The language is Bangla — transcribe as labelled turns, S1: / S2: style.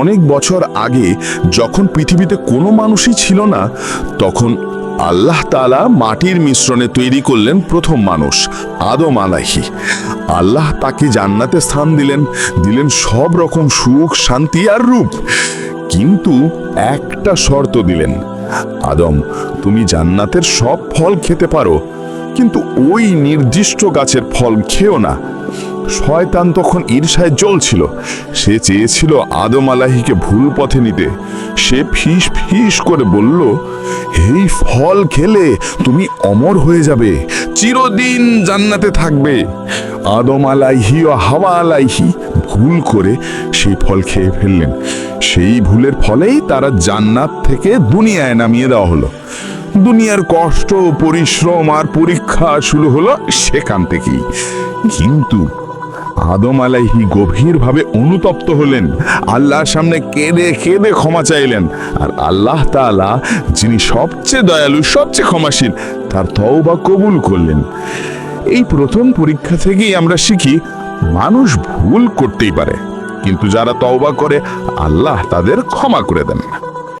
S1: অনেক বছর আগে যখন পৃথিবীতে কোনো মানুষই ছিল না, তখন আল্লাহ তাআলা মাটির মিশ্রণে তৈরি করলেন প্রথম মানুষ, আদম আলাহি আল্লাহ তাকে জান্নাতে স্থান দিলেন দিলেন সব রকম সুখ, শান্তি আর রূপ। কিন্তু একটা শর্ত দিলেন, আদম, তুমি জান্নাতের সব ফল খেতে পারো, কিন্তু ওই নির্দিষ্ট গাছের ফল খেও না। শয়তান তখন ঈর্ষায় জ্বলছিল। সে চেয়েছিল আদম আলাহিকে ভুল পথে নিতে। সে ফিস ফিস করে বলল এই ফল খেলে তুমি অমর হয়ে যাবে, চিরদিন জান্নাতে থাকবে। আদম আলাইহি ও হাওয়া আলাইহি ভুল করে সেই ফল খেয়ে ফেললেন। সেই ভুলের ফলেই তারা জান্নাত থেকে দুনিয়ায় নামিয়ে দেওয়া হলো। দুনিয়ার কষ্ট, পরিশ্রম আর পরীক্ষা শুরু হলো সেখান থেকেই। কিন্তু আদম আলাইহি গভীরভাবে অনুতপ্ত হলেন। আল্লাহর সামনে কেঁদে কেঁদে ক্ষমা চাইলেন। আর আল্লাহ তাআলা, যিনি সবচেয়ে দয়ালু, সবচেয়ে ক্ষমাশীল, তার তওবা কবুল করলেন। এই প্রথম পরীক্ষা থেকেই আমরা শিখি, মানুষ ভুল করতেই পারে। কিন্তু যারা তওবা করে, আল্লাহ তাদের ক্ষমা করে দেন।